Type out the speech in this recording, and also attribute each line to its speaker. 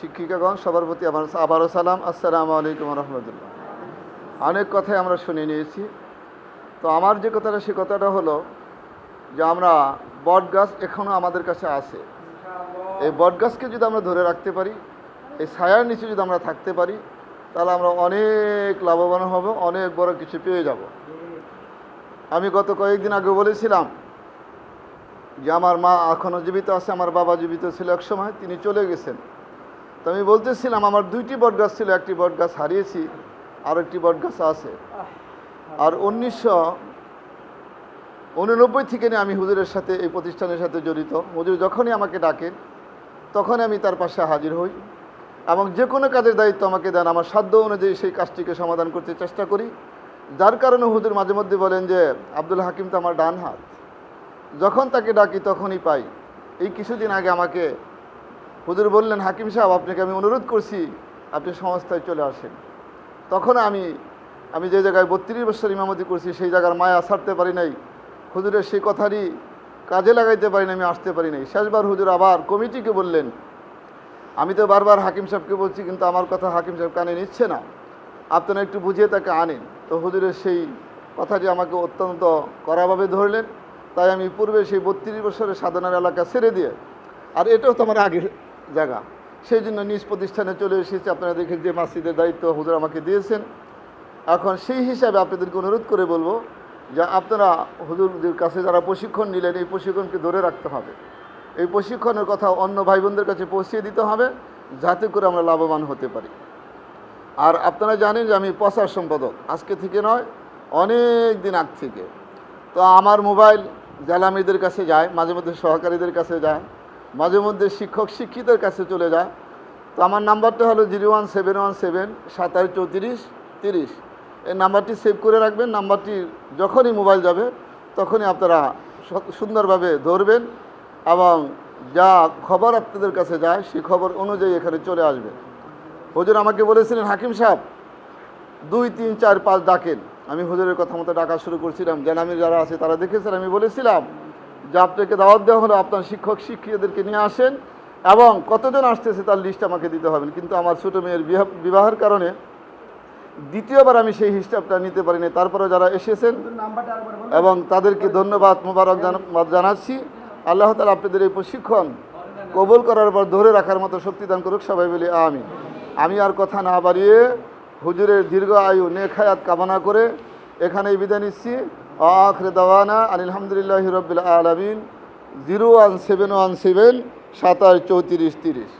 Speaker 1: শিক্ষিকাগণ, সবার প্রতি আমার আবারও সালাম। আসসালামু আলাইকুম রহমতুল্লাহ। অনেক কথাই আমরা শুনে নিয়েছি। তো আমার যে কথাটা, সে কথাটা হলো যে আমরা বট গাছ এখনও আমাদের কাছে আছে। এই বট গাছকে যদি আমরা ধরে রাখতে পারি, এই ছায়ার নিচে যদি আমরা থাকতে পারি, তাহলে আমরা অনেক লাভবান হব, অনেক বড় কিছু পেয়ে যাব। আমি গত কয়েকদিন আগে বলেছিলাম যে আমার মা এখনও জীবিত আছে, আমার বাবা জীবিত ছিল এক সময়, তিনি চলে গেছেন। তো আমি বলতেছিলাম আমার দুইটি বট গাছ ছিল একটি বট গাছ হারিয়েছি আর একটি বট গাছ আছে আর উনিশশো উননব্বই থেকে নিয়ে আমি হুজুরের সাথে এই প্রতিষ্ঠানের সাথে জড়িত। হুজুর যখনই আমাকে ডাকেন তখনই আমি তার পাশে হাজির হই এবং যে কোনো কাজের দায়িত্ব আমাকে দেন। আমার সাধ্য অনুযায়ী সেই কাজটিকে সমাধান করতে চেষ্টা করি। যার কারণে হুজুর মাঝে মধ্যে বলেন যে আব্দুল হাকিম তো আমার ডান হাত। যখন তাকে ডাকি তখনই পাই। এই কিছুদিন আগে আমাকে হুজুর বললেন, হাকিম সাহেব, আপনাকে আমি অনুরোধ করছি, আপনি সংস্থায় চলে আসেন। তখন আমি আমি যে জায়গায় বত্রিশ বছর ইমামতি করছি, সেই জায়গার মায়া ছাড়তে পারি নাই। হুজুরের সেই কথারই কাজে লাগাইতে পারি না আমি আসতে পারি নাই। শেষবার হুজুর আবার কমিটিকে বললেন। আমি তো বারবার হাকিম সাহেবকে বলছি, কিন্তু আমার কথা হাকিম সাহেব কানে নিচ্ছে না। আপনারা একটু বুঝিয়ে তাকে আনেন। তো হুজুরের সেই কথাটি আমাকে অত্যন্ত কড়াভাবে ধরলেন। তাই আমি পূর্বে সেই বত্রিশ বছরের সাধনার এলাকা ছেড়ে দিয়ে, আর এটাও তো আমার আগের জায়গা। সেই জন্য নিজ প্রতিষ্ঠানে চলে এসেছি। আপনারা দেখেন যে মাসজিদের দায়িত্ব হুজুর আমাকে দিয়েছেন। এখন সেই হিসাবে আপনাদেরকে অনুরোধ করে বলব যে আপনারা হুজুরদের কাছে যারা প্রশিক্ষণ নিলেন, এই প্রশিক্ষণকে ধরে রাখতে হবে। এই প্রশিক্ষণের কথা অন্য ভাই বোনদের কাছে পৌঁছিয়ে দিতে হবে যাতে করে আমরা লাভবান হতে পারি। আর আপনারা জানেন যে আমি প্রচার সম্পাদক। আজকে থেকে নয়, অনেক দিন আগ থেকে। তো আমার মোবাইল জ্বালামিদের কাছে যায়, মাঝে মধ্যে সহকারীদের কাছে যায়। মাঝে মধ্যে শিক্ষক, শিক্ষিতের কাছে চলে যায় তো আমার নাম্বারটা হলো zero one seven one seven সাতাশ চৌত্রিশ তিরিশ। এই নাম্বারটি সেভ করে রাখবেন। নাম্বারটি যখনই মোবাইল যাবে, তখনই আপনারা সুন্দরভাবে ধরবেন এবং যা খবর আপনাদের কাছে যায়, সেই খবর অনুযায়ী এখানে চলে আসবে। হুজুর আমাকে বলেছিলেন, হাকিম সাহেব, দুই, তিন, চার, পাঁচ ডাকেন। আমি হুজুরের কথা মতো ডাকা শুরু করছিলাম। জ্ঞানামীর যারা আছে তারা দেখেছেন, আমি বলেছিলাম যে আপনাকে দাওয়াত দেওয়া হলো, আপনার শিক্ষক, শিক্ষিকাদেরকে নিয়ে আসেন এবং কতজন আসতেছে তার লিস্ট আমাকে দিতে হবে। কিন্তু আমার ছোটো মেয়ের বিবাহ- বিবাহের কারণে দ্বিতীয়বার আমি সেই হিসাবটা নিতে পারিনি। তারপরে যারা এসেছেন এবং তাদেরকে ধন্যবাদ, মোবারক জানাচ্ছি। আল্লাহ তালা আপনাদের এই প্রশিক্ষণ কবুল করার পর ধরে রাখার মতো শক্তিদান করুক সবাই বলি আমি আমি আর কথা না বাড়িয়ে হুজুরের দীর্ঘ আয়ু নেখায়াত কামনা করে এখানেই বিদায় নিচ্ছি। আখরে দাওয়ানা আলহামদুলিল্লাহ রবিল আলমিন zero one seven one seven সাতাশ চৌত্রিশ তিরিশ।